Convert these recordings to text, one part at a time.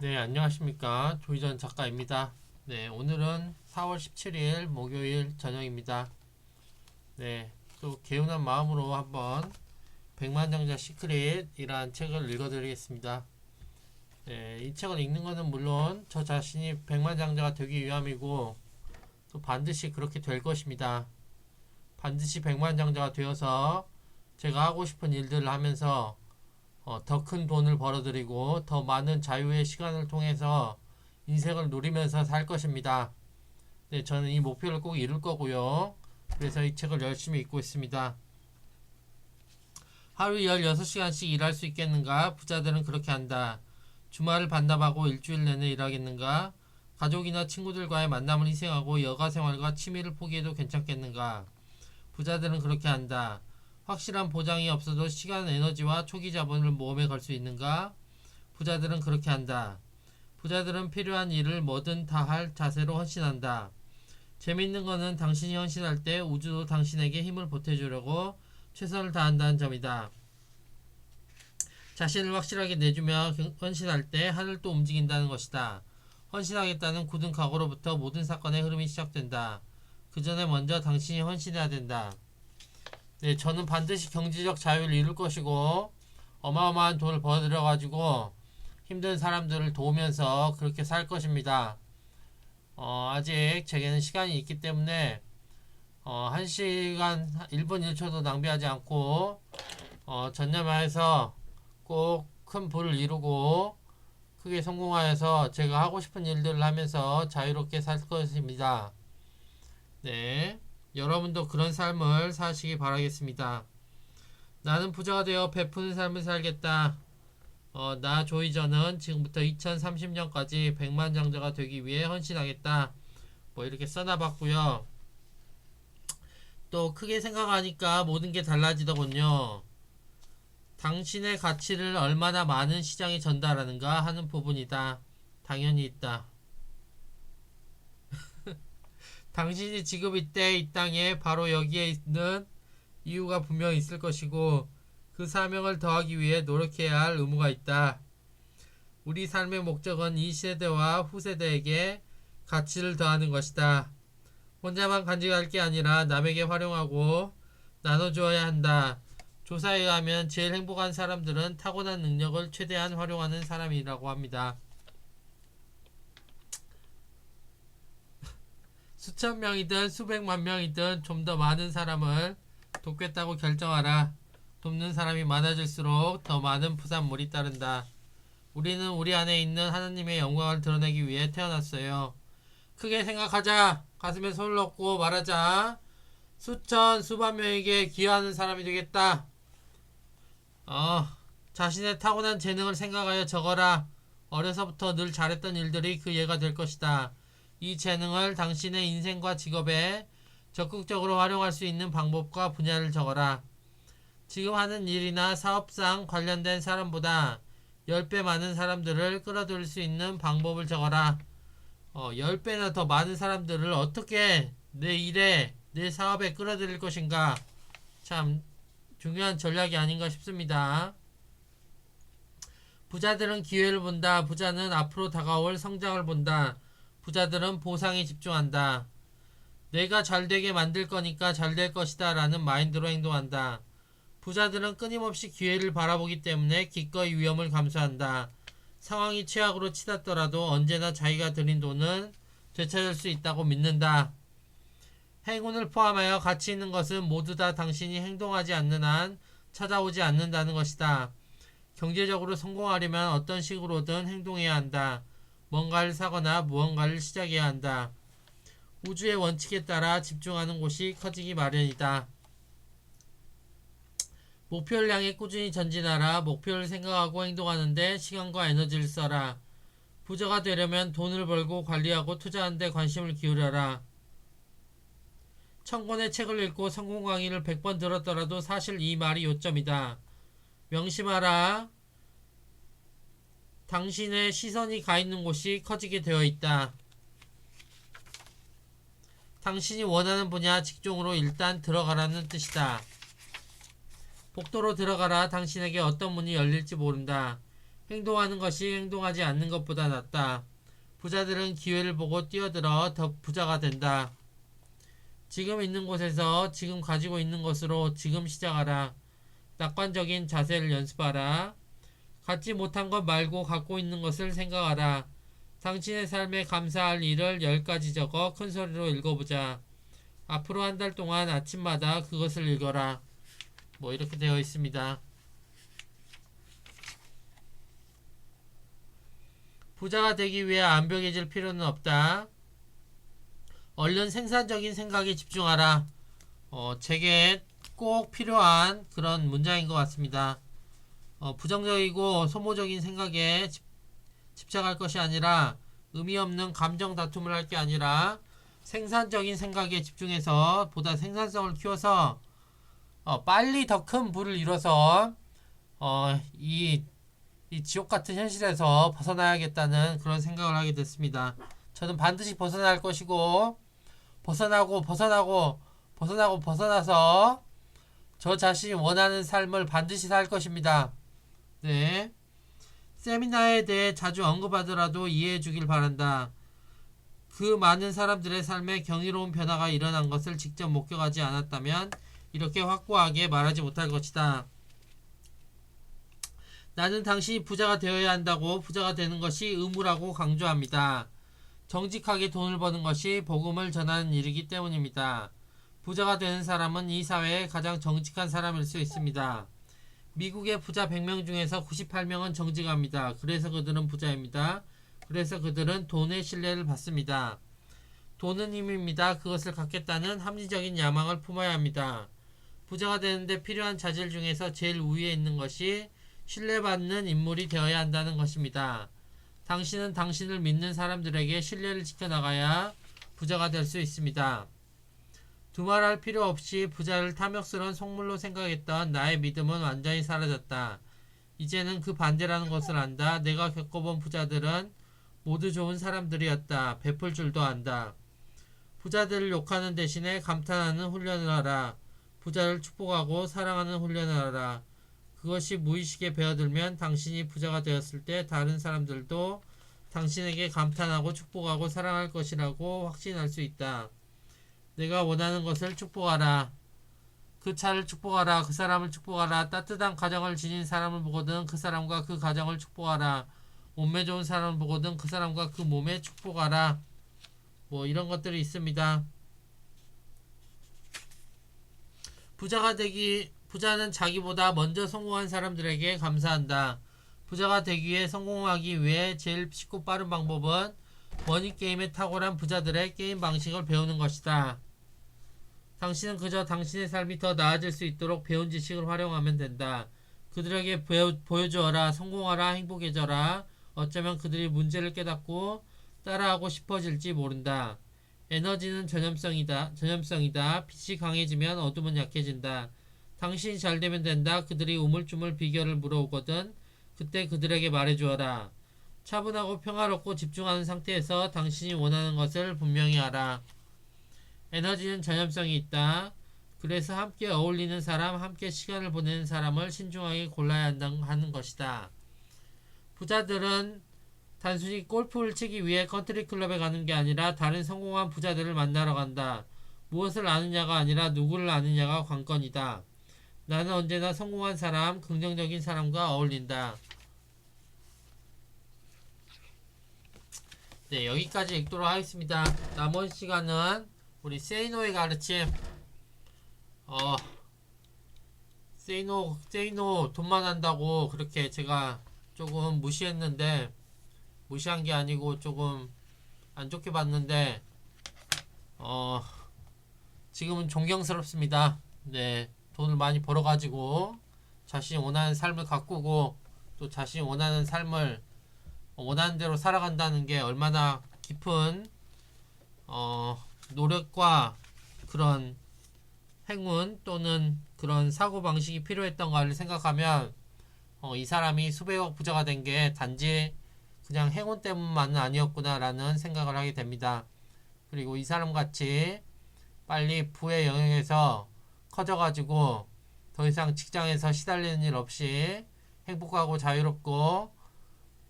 네, 안녕하십니까. 조희전 작가입니다. 네, 오늘은 4월 17일 목요일 저녁입니다. 네, 또 개운한 마음으로 한번 백만장자 시크릿이란 책을 읽어드리겠습니다. 네, 이 책을 읽는 것은 물론 저 자신이 백만장자가 되기 위함이고 또 반드시 그렇게 될 것입니다. 반드시 백만장자가 되어서 제가 하고 싶은 일들을 하면서 어, 더 큰 돈을 벌어들이고 더 많은 자유의 시간을 통해서 인생을 누리면서 살 것입니다. 네, 저는 이 목표를 꼭 이룰 거고요. 그래서 이 책을 열심히 읽고 있습니다. 하루 16시간씩 일할 수 있겠는가? 부자들은 그렇게 한다. 주말을 반납하고 일주일 내내 일하겠는가? 가족이나 친구들과의 만남을 희생하고 여가 생활과 취미를 포기해도 괜찮겠는가? 부자들은 그렇게 한다. 확실한 보장이 없어도 시간, 에너지와 초기 자본을 모험에 걸 수 있는가? 부자들은 그렇게 한다. 부자들은 필요한 일을 뭐든 다 할 자세로 헌신한다. 재밌는 거는 당신이 헌신할 때 우주도 당신에게 힘을 보태주려고 최선을 다한다는 점이다. 자신을 확실하게 내주며 헌신할 때 하늘도 움직인다는 것이다. 헌신하겠다는 굳은 각오로부터 모든 사건의 흐름이 시작된다. 그 전에 먼저 당신이 헌신해야 된다. 네, 저는 반드시 경제적 자유를 이룰 것이고 어마어마한 돈을 벌어들여 가지고 힘든 사람들을 도우면서 그렇게 살 것입니다. 어, 아직 제게는 시간이 있기 때문에 어, 1시간 1분 1초도 낭비하지 않고 어, 전념하여서 꼭 큰 부를 이루고 크게 성공하여서 제가 하고 싶은 일들을 하면서 자유롭게 살 것입니다. 네. 여러분도 그런 삶을 사시기 바라겠습니다. 나는 부자가 되어 베푸는 삶을 살겠다. 어, 나 조이저는 지금부터 2030년까지 백만장자가 되기 위해 헌신하겠다. 뭐 이렇게 써놔봤고요. 또 크게 생각하니까 모든 게 달라지더군요. 당신의 가치를 얼마나 많은 시장에 전달하는가 하는 부분이다. 당연히 있다. 당신이 지금 이때 이 땅에 바로 여기에 있는 이유가 분명히 있을 것이고 그 사명을 더하기 위해 노력해야 할 의무가 있다. 우리 삶의 목적은 이 세대와 후세대에게 가치를 더하는 것이다. 혼자만 간직할 게 아니라 남에게 활용하고 나눠주어야 한다. 조사에 의하면 제일 행복한 사람들은 타고난 능력을 최대한 활용하는 사람이라고 합니다. 수천 명이든 수백만 명이든 좀 더 많은 사람을 돕겠다고 결정하라. 돕는 사람이 많아질수록 더 많은 부산물이 따른다. 우리는 우리 안에 있는 하나님의 영광을 드러내기 위해 태어났어요. 크게 생각하자. 가슴에 손을 얹고 말하자. 수천, 수만 명에게 기여하는 사람이 되겠다. 어, 자신의 타고난 재능을 생각하여 적어라. 어려서부터 늘 잘했던 일들이 그 예가 될 것이다. 이 재능을 당신의 인생과 직업에 적극적으로 활용할 수 있는 방법과 분야를 적어라. 지금 하는 일이나 사업상 관련된 사람보다 10배 많은 사람들을 끌어들일 수 있는 방법을 적어라. 어, 10배나 더 많은 사람들을 어떻게 내 일에, 내 사업에 끌어들일 것인가. 참 중요한 전략이 아닌가 싶습니다. 부자들은 기회를 본다. 부자는 앞으로 다가올 성장을 본다. 부자들은 보상에 집중한다. 내가 잘 되게 만들 거니까 잘 될 것이다 라는 마인드로 행동한다. 부자들은 끊임없이 기회를 바라보기 때문에 기꺼이 위험을 감수한다. 상황이 최악으로 치닫더라도 언제나 자기가 들인 돈은 되찾을 수 있다고 믿는다. 행운을 포함하여 가치 있는 것은 모두 다 당신이 행동하지 않는 한 찾아오지 않는다는 것이다. 경제적으로 성공하려면 어떤 식으로든 행동해야 한다. 뭔가를 사거나 무언가를 시작해야 한다. 우주의 원칙에 따라 집중하는 곳이 커지기 마련이다. 목표를 향해 꾸준히 전진하라. 목표를 생각하고 행동하는데 시간과 에너지를 써라. 부자가 되려면 돈을 벌고 관리하고 투자하는 데 관심을 기울여라. 천 권의 책을 읽고 성공 강의를 100번 들었더라도 사실 이 말이 요점이다. 명심하라. 당신의 시선이 가 있는 곳이 커지게 되어 있다. 당신이 원하는 분야 직종으로 일단 들어가라는 뜻이다. 복도로 들어가라. 당신에게 어떤 문이 열릴지 모른다. 행동하는 것이 행동하지 않는 것보다 낫다. 부자들은 기회를 보고 뛰어들어 더 부자가 된다. 지금 있는 곳에서 지금 가지고 있는 것으로 지금 시작하라. 낙관적인 자세를 연습하라. 갖지 못한 것 말고 갖고 있는 것을 생각하라. 당신의 삶에 감사할 일을 열 가지 적어 큰 소리로 읽어보자. 앞으로 한 달 동안 아침마다 그것을 읽어라. 뭐 이렇게 되어 있습니다. 부자가 되기 위해 암벽해질 필요는 없다. 얼른 생산적인 생각에 집중하라. 어, 제게 꼭 필요한 그런 문장인 것 같습니다. 어, 부정적이고 소모적인 생각에 집, 집착할 것이 아니라 의미 없는 감정 다툼을 할 게 아니라 생산적인 생각에 집중해서 보다 생산성을 키워서 어, 빨리 더 큰 부를 이뤄서 어, 이, 이 지옥 같은 현실에서 벗어나야겠다는 그런 생각을 하게 됐습니다. 저는 반드시 벗어날 것이고 벗어나고 벗어나고 벗어나고 벗어나서 저 자신이 원하는 삶을 반드시 살 것입니다. 네. 세미나에 대해 자주 언급하더라도 이해해 주길 바란다. 그 많은 사람들의 삶에 경이로운 변화가 일어난 것을 직접 목격하지 않았다면 이렇게 확고하게 말하지 못할 것이다. 나는 당신이 부자가 되어야 한다고 부자가 되는 것이 의무라고 강조합니다. 정직하게 돈을 버는 것이 복음을 전하는 일이기 때문입니다. 부자가 되는 사람은 이 사회의 가장 정직한 사람일 수 있습니다. 미국의 부자 100명 중에서 98명은 정직합니다. 그래서 그들은 부자입니다. 그래서 그들은 돈의 신뢰를 받습니다. 돈은 힘입니다. 그것을 갖겠다는 합리적인 야망을 품어야 합니다. 부자가 되는데 필요한 자질 중에서 제일 우위에 있는 것이 신뢰받는 인물이 되어야 한다는 것입니다. 당신은 당신을 믿는 사람들에게 신뢰를 지켜나가야 부자가 될 수 있습니다. 두말할 필요 없이 부자를 탐욕스러운 속물로 생각했던 나의 믿음은 완전히 사라졌다. 이제는 그 반대라는 것을 안다. 내가 겪어본 부자들은 모두 좋은 사람들이었다. 베풀 줄도 안다. 부자들을 욕하는 대신에 감탄하는 훈련을 하라. 부자를 축복하고 사랑하는 훈련을 하라. 그것이 무의식에 배어들면 당신이 부자가 되었을 때 다른 사람들도 당신에게 감탄하고 축복하고 사랑할 것이라고 확신할 수 있다. 내가 원하는 것을 축복하라. 그 차를 축복하라. 그 사람을 축복하라. 따뜻한 가정을 지닌 사람을 보거든 그 사람과 그 가정을 축복하라. 몸매 좋은 사람을 보거든 그 사람과 그 몸에 축복하라. 뭐 이런 것들이 있습니다. 부자가 되기 부자는 자기보다 먼저 성공한 사람들에게 감사한다. 부자가 되기 위해 성공하기 위해 제일 쉽고 빠른 방법은 머니 게임에 탁월한 부자들의 게임 방식을 배우는 것이다. 당신은 그저 당신의 삶이 더 나아질 수 있도록 배운 지식을 활용하면 된다. 그들에게 보여, 보여주어라, 성공하라, 행복해져라. 어쩌면 그들이 문제를 깨닫고 따라하고 싶어질지 모른다. 에너지는 전염성이다. 전염성이다. 빛이 강해지면 어둠은 약해진다. 당신이 잘 되면 된다. 그들이 우물쭈물 비결을 물어오거든. 그때 그들에게 말해주어라. 차분하고 평화롭고 집중하는 상태에서 당신이 원하는 것을 분명히 하라. 에너지는 전염성이 있다. 그래서 함께 어울리는 사람, 함께 시간을 보내는 사람을 신중하게 골라야 한다는 것이다. 부자들은 단순히 골프를 치기 위해 컨트리 클럽에 가는 게 아니라 다른 성공한 부자들을 만나러 간다. 무엇을 아느냐가 아니라 누구를 아느냐가 관건이다. 나는 언제나 성공한 사람, 긍정적인 사람과 어울린다. 네, 여기까지 읽도록 하겠습니다. 남은 시간은 우리 세이노의 가르침, 어, 세이노, 세이노 돈만 한다고 그렇게 제가 조금 무시했는데, 무시한 게 아니고 조금 안 좋게 봤는데, 어, 지금은 존경스럽습니다. 네, 돈을 많이 벌어가지고 자신이 원하는 삶을 가꾸고 또 자신이 원하는 삶을 원하는 대로 살아간다는 게 얼마나 깊은 어, 노력과 그런 행운 또는 그런 사고 방식이 필요했던가를 생각하면 어, 이 사람이 수백억 부자가 된 게 단지 그냥 행운 때문만은 아니었구나라는 생각을 하게 됩니다. 그리고 이 사람 같이 빨리 부의 영역에서 커져가지고 더 이상 직장에서 시달리는 일 없이 행복하고 자유롭고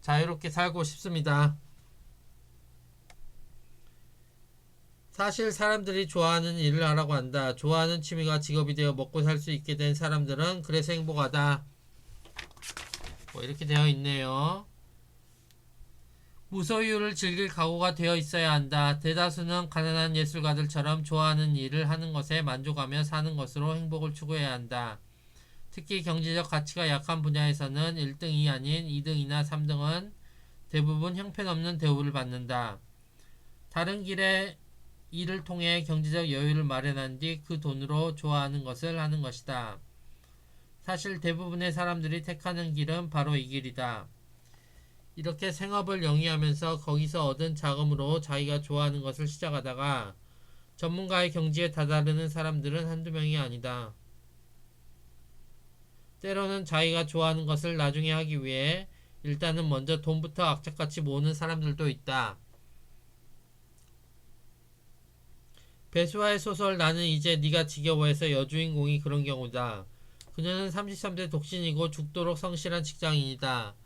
자유롭게 살고 싶습니다. 사실 사람들이 좋아하는 일을 하라고 한다. 좋아하는 취미가 직업이 되어 먹고 살 수 있게 된 사람들은 그래서 행복하다. 뭐 이렇게 되어 있네요. 무소유를 즐길 각오가 되어 있어야 한다. 대다수는 가난한 예술가들처럼 좋아하는 일을 하는 것에 만족하며 사는 것으로 행복을 추구해야 한다. 특히 경제적 가치가 약한 분야에서는 1등이 아닌 2등이나 3등은 대부분 형편없는 대우를 받는다. 다른 길에 일을 통해 경제적 여유를 마련한 뒤 그 돈으로 좋아하는 것을 하는 것이다. 사실 대부분의 사람들이 택하는 길은 바로 이 길이다. 이렇게 생업을 영위하면서 거기서 얻은 자금으로 자기가 좋아하는 것을 시작하다가 전문가의 경지에 다다르는 사람들은 한두 명이 아니다. 때로는 자기가 좋아하는 것을 나중에 하기 위해 일단은 먼저 돈부터 악착같이 모으는 사람들도 있다. 배수아의 소설 나는 이제 네가 지겨워해서 여주인공이 그런 경우다. 그녀는 33대 독신이고 죽도록 성실한 직장인이다.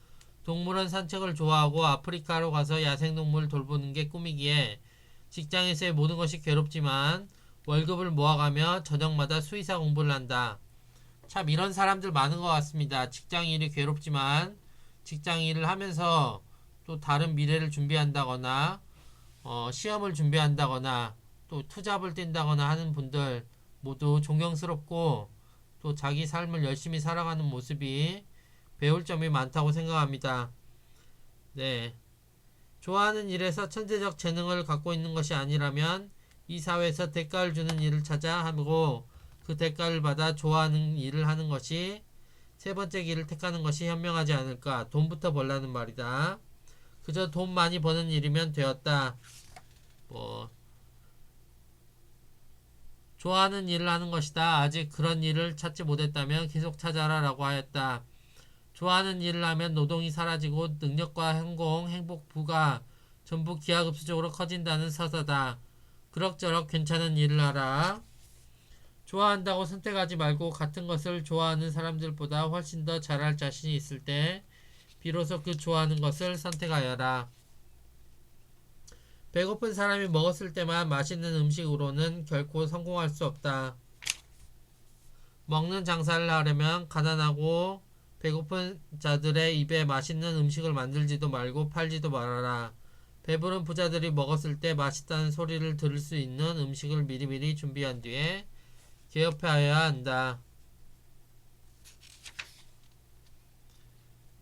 동물원 산책을 좋아하고 아프리카로 가서 야생동물을 돌보는 게 꿈이기에 직장에서의 모든 것이 괴롭지만 월급을 모아가며 저녁마다 수의사 공부를 한다. 참 이런 사람들 많은 것 같습니다. 직장 일이 괴롭지만 직장 일을 하면서 또 다른 미래를 준비한다거나 어, 시험을 준비한다거나 또 투잡을 뛴다거나 하는 분들 모두 존경스럽고 또 자기 삶을 열심히 살아가는 모습이 배울 점이 많다고 생각합니다. 네. 좋아하는 일에서 천재적 재능을 갖고 있는 것이 아니라면 이 사회에서 대가를 주는 일을 찾아 하고 그 대가를 받아 좋아하는 일을 하는 것이 세 번째 길을 택하는 것이 현명하지 않을까. 돈부터 벌라는 말이다. 그저 돈 많이 버는 일이면 되었다. 뭐 좋아하는 일을 하는 것이다. 아직 그런 일을 찾지 못했다면 계속 찾아라 라고 하였다. 좋아하는 일을 하면 노동이 사라지고 능력과 성공, 행복, 부가 전부 기하급수적으로 커진다는 서사다. 그럭저럭 괜찮은 일을 하라. 좋아한다고 선택하지 말고 같은 것을 좋아하는 사람들보다 훨씬 더 잘할 자신이 있을 때 비로소 그 좋아하는 것을 선택하여라. 배고픈 사람이 먹었을 때만 맛있는 음식으로는 결코 성공할 수 없다. 먹는 장사를 하려면 가난하고 배고픈 자들의 입에 맛있는 음식을 만들지도 말고 팔지도 말아라. 배부른 부자들이 먹었을 때 맛있다는 소리를 들을 수 있는 음식을 미리미리 준비한 뒤에 개업하여야 한다.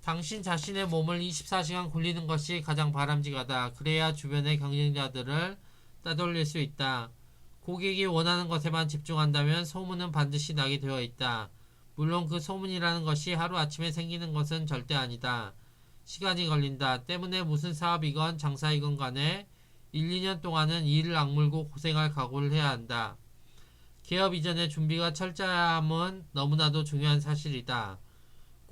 당신 자신의 몸을 24시간 굴리는 것이 가장 바람직하다. 그래야 주변의 경쟁자들을 따돌릴 수 있다. 고객이 원하는 것에만 집중한다면 소문은 반드시 나게 되어 있다. 물론 그 소문이라는 것이 하루아침에 생기는 것은 절대 아니다. 시간이 걸린다. 때문에 무슨 사업이건 장사이건 간에 1, 2년 동안은 이를 악물고 고생할 각오를 해야 한다. 개업 이전에 준비가 철저함은 너무나도 중요한 사실이다.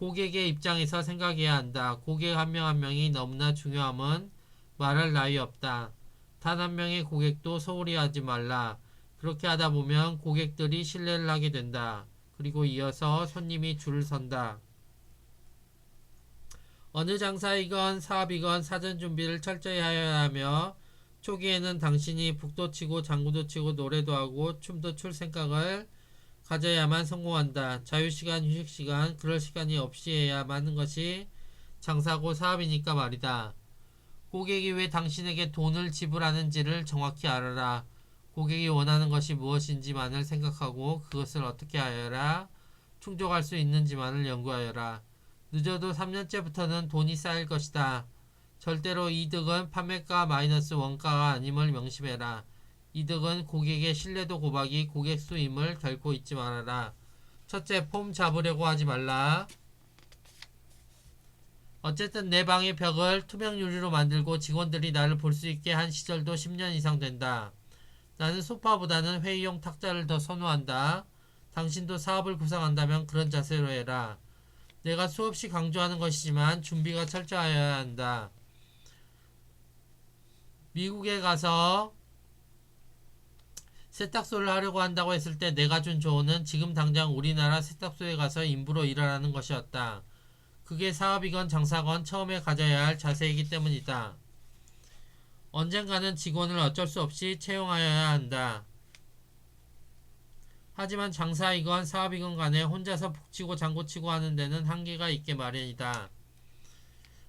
고객의 입장에서 생각해야 한다. 고객 한 명 한 명이 너무나 중요함은 말할 나위 없다. 단 한 명의 고객도 소홀히 하지 말라. 그렇게 하다 보면 고객들이 신뢰를 하게 된다. 그리고 이어서 손님이 줄을 선다. 어느 장사이건 사업이건 사전 준비를 철저히 하여야 하며 초기에는 당신이 북도 치고 장구도 치고 노래도 하고 춤도 출 생각을 가져야만 성공한다. 자유시간, 휴식시간, 그럴 시간이 없이 해야 하는 것이 장사고 사업이니까 말이다. 고객이 왜 당신에게 돈을 지불하는지를 정확히 알아라. 고객이 원하는 것이 무엇인지만을 생각하고 그것을 어떻게 하여라 충족할 수 있는지만을 연구하여라. 늦어도 3년째부터는 돈이 쌓일 것이다. 절대로 이득은 판매가 마이너스 원가가 아님을 명심해라. 이득은 고객의 신뢰도 고박이 고객 수임을 결코 잊지 말아라. 첫째, 폼 잡으려고 하지 말라. 어쨌든 내 방의 벽을 투명 유리로 만들고 직원들이 나를 볼 수 있게 한 시절도 10년 이상 된다. 나는 소파보다는 회의용 탁자를 더 선호한다. 당신도 사업을 구상한다면 그런 자세로 해라. 내가 수없이 강조하는 것이지만 준비가 철저하여야 한다. 미국에 가서 세탁소를 하려고 한다고 했을 때 내가 준 조언은 지금 당장 우리나라 세탁소에 가서 인부로 일하라는 것이었다. 그게 사업이건 장사건 처음에 가져야 할 자세이기 때문이다. 언젠가는 직원을 어쩔 수 없이 채용하여야 한다. 하지만 장사이건 사업이건 간에 혼자서 북치고 장구치고 하는 데는 한계가 있게 마련이다.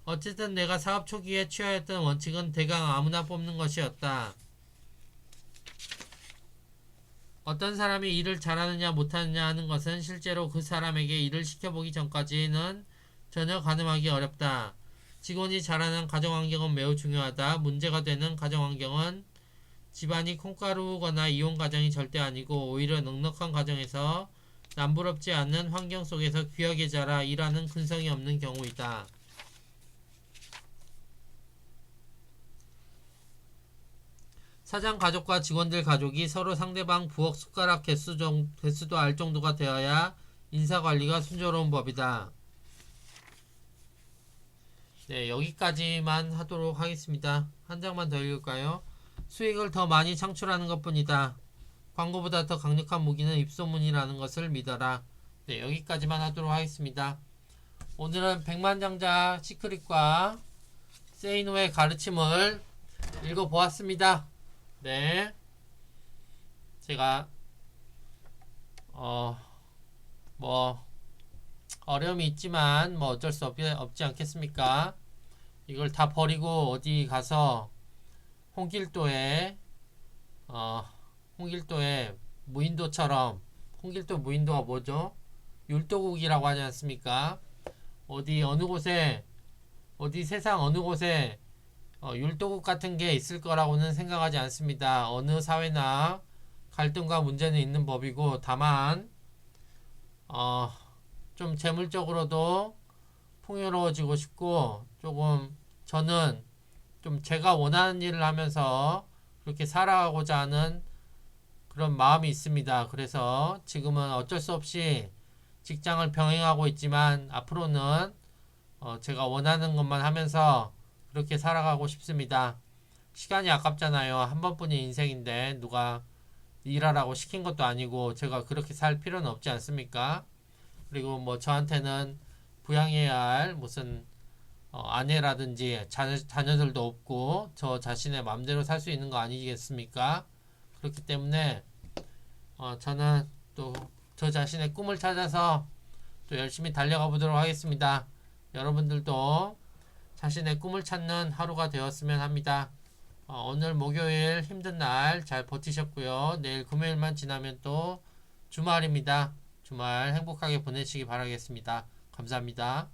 어쨌든 내가 사업 초기에 취하였던 원칙은 대강 아무나 뽑는 것이었다. 어떤 사람이 일을 잘하느냐 못하느냐 하는 것은 실제로 그 사람에게 일을 시켜보기 전까지는 전혀 가늠하기 어렵다. 직원이 잘하는 가정환경은 매우 중요하다. 문제가 되는 가정환경은 집안이 콩가루거나 이혼 가정이 절대 아니고 오히려 넉넉한 가정에서 남부럽지 않는 환경 속에서 귀하게 자라 일하는 근성이 없는 경우이다. 사장 가족과 직원들 가족이 서로 상대방 부엌 숟가락 개수 정, 개수도 알 정도가 되어야 인사 관리가 순조로운 법이다. 네, 여기까지만 하도록 하겠습니다. 한 장만 더 읽을까요? 수익을 더 많이 창출하는 것 뿐이다. 광고보다 더 강력한 무기는 입소문이라는 것을 믿어라. 네, 여기까지만 하도록 하겠습니다. 오늘은 백만장자 시크릿과 세이노의 가르침을 읽어보았습니다. 네. 제가, 어, 뭐, 어려움이 있지만, 뭐 어쩔 수 없, 없지 않겠습니까? 이걸 다 버리고 어디 가서 홍길도에, 어, 홍길도에 무인도처럼, 홍길도 무인도가 뭐죠? 율도국이라고 하지 않습니까? 어디 어느 곳에, 어디 세상 어느 곳에 어, 율도국 같은 게 있을 거라고는 생각하지 않습니다. 어느 사회나 갈등과 문제는 있는 법이고 다만 어, 좀 재물적으로도 풍요로워지고 싶고 조금 저는 좀 제가 원하는 일을 하면서 그렇게 살아가고자 하는 그런 마음이 있습니다. 그래서 지금은 어쩔 수 없이 직장을 병행하고 있지만 앞으로는 어, 제가 원하는 것만 하면서 그렇게 살아가고 싶습니다. 시간이 아깝잖아요. 한 번뿐인 인생인데 누가 일하라고 시킨 것도 아니고 제가 그렇게 살 필요는 없지 않습니까? 그리고 뭐 저한테는 부양해야 할 무슨 어, 아내라든지 자녀, 자녀들도 없고 저 자신의 마음대로 살 수 있는 거 아니겠습니까? 그렇기 때문에 어, 저는 또 저 자신의 꿈을 찾아서 또 열심히 달려가 보도록 하겠습니다. 여러분들도 자신의 꿈을 찾는 하루가 되었으면 합니다. 어, 오늘 목요일 힘든 날 잘 버티셨고요. 내일 금요일만 지나면 또 주말입니다. 주말 행복하게 보내시기 바라겠습니다. 감사합니다.